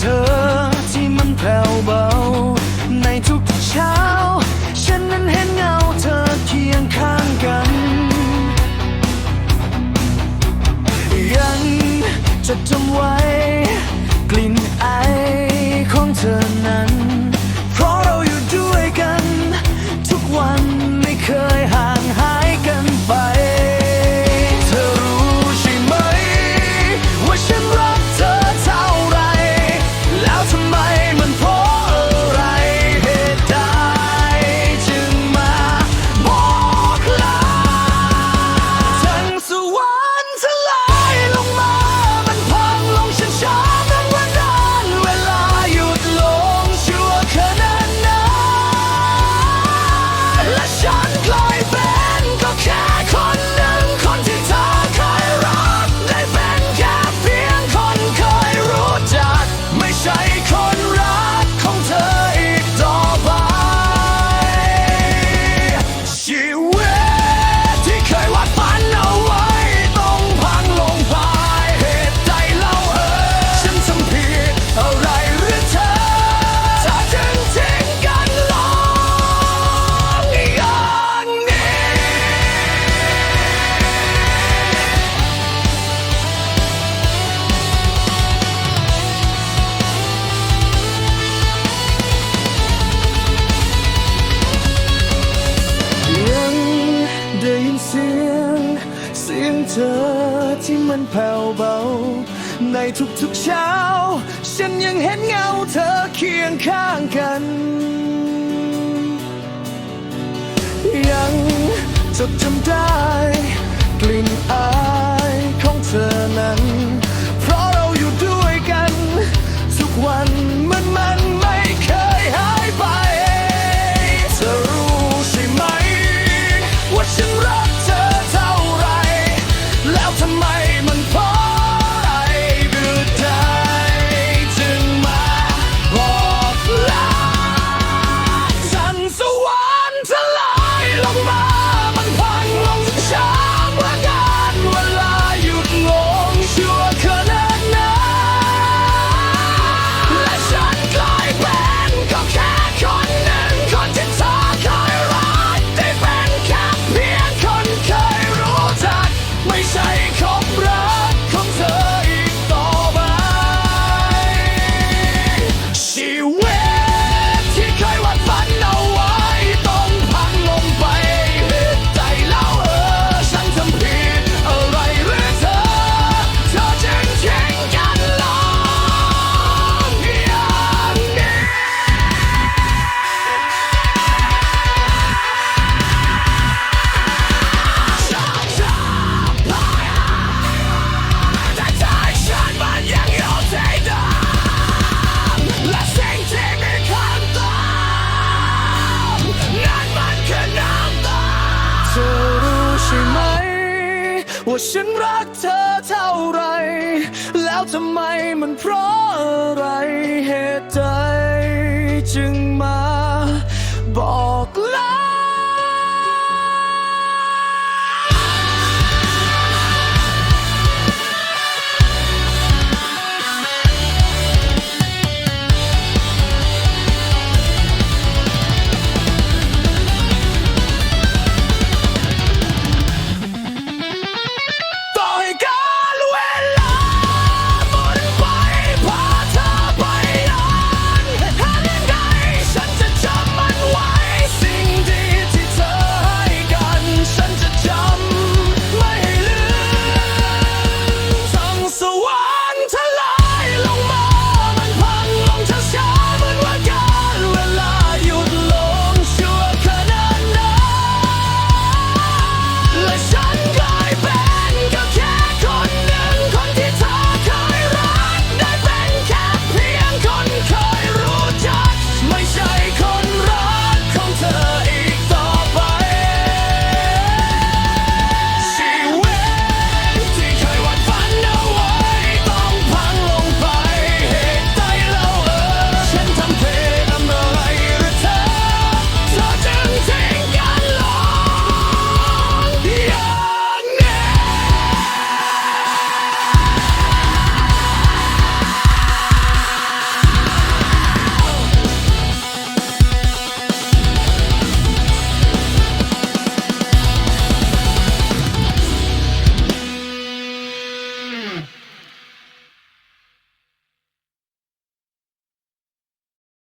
เธอที่มันแผ่วเบา ในทุกเช้า ฉันนั้นเห็นเงาเธอเคียงข้างกัน ยังจะจำไว้ กลิ่นไอ ได้ยินเสียง เสียงเธอที่มันแผ่วเบา ในทุกๆเช้า ฉันยังเห็นเงาเธอเคียงข้างกัน ยังจดจำได้ ว่าฉันรักเธอเท่าไร แล้วทำไมมันเพราะอะไรเหตุใดจึงมาบอก